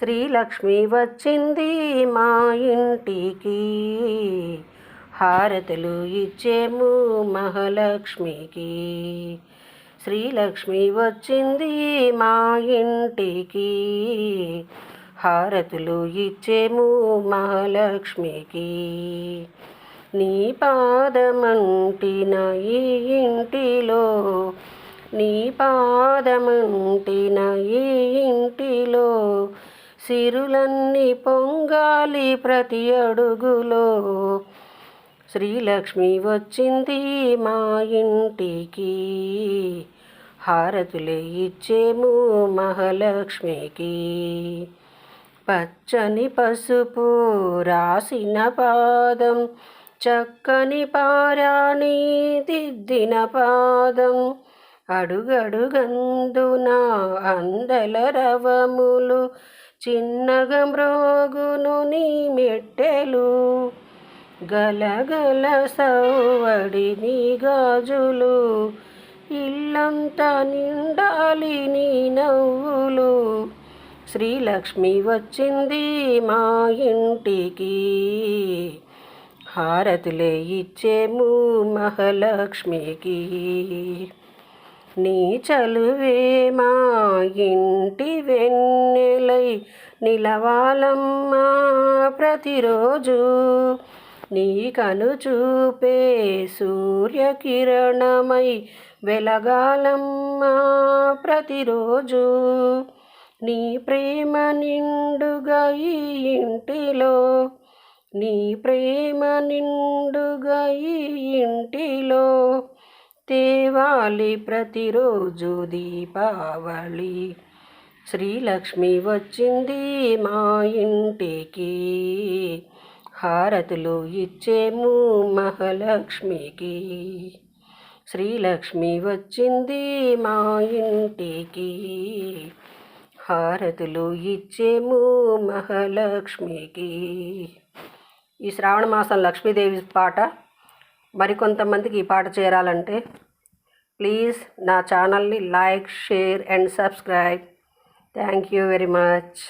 శ్రీలక్ష్మి వచ్చింది మా ఇంటికి. హారతులు ఇచ్చేము మహాలక్ష్మికి. శ్రీలక్ష్మి వచ్చింది మా ఇంటికి. హారతులు ఇచ్చేము మహాలక్ష్మికి. నీ పాదమంటిన ఈ ఇంటిలో నీ పాదమంటిన ఈ ఇంటిలో సిరులన్నీ పొంగాలి ప్రతి అడుగులో. శ్రీలక్ష్మి వచ్చింది మా ఇంటికి. హారతులే ఇచ్చేము మహాలక్ష్మికి. పచ్చని పసుపు రాసిన పాదం చక్కని పారాణి దిద్దిన పాదం. అడుగడుగందున అందల రవములు చిన్నగా మ్రోగును నీ మెట్టెలు గలగల సవ్వడి నీ గాజులు ఇల్లంతా నిండాలి నీ నవ్వులు. శ్రీలక్ష్మి వచ్చింది మా ఇంటికి హారతులే ఇచ్చేము మహాలక్ష్మికి. నీ చలువే మా ఇంటి వెన్నెలై నిలవాలమ్మా ప్రతిరోజు. నీ కను చూపే సూర్యకిరణమై వెలగాలమ్మా ప్రతిరోజు. నీ ప్రేమ నిండుగా ఈ ఇంటిలో నీ ప్రేమ నిండుగా ఈ ఇంటిలో. తేవాలి ప్రతిరోజు దీపావళి. శ్రీలక్ష్మి వచ్చింది మా ఇంటికి. హారతులు ఇచ్చేము మహాలక్ష్మికి. శ్రీలక్ష్మి వచ్చింది మా ఇంటికి. హారతులు ఇచ్చేము మహాలక్ష్మికి. ఈ శ్రావణ మాసం లక్ష్మీదేవి పాట. మరికొంతమందికి ఈ పాట చేరాలంటే ప్లీజ్ నా ఛానల్ని like share and subscribe thank you very much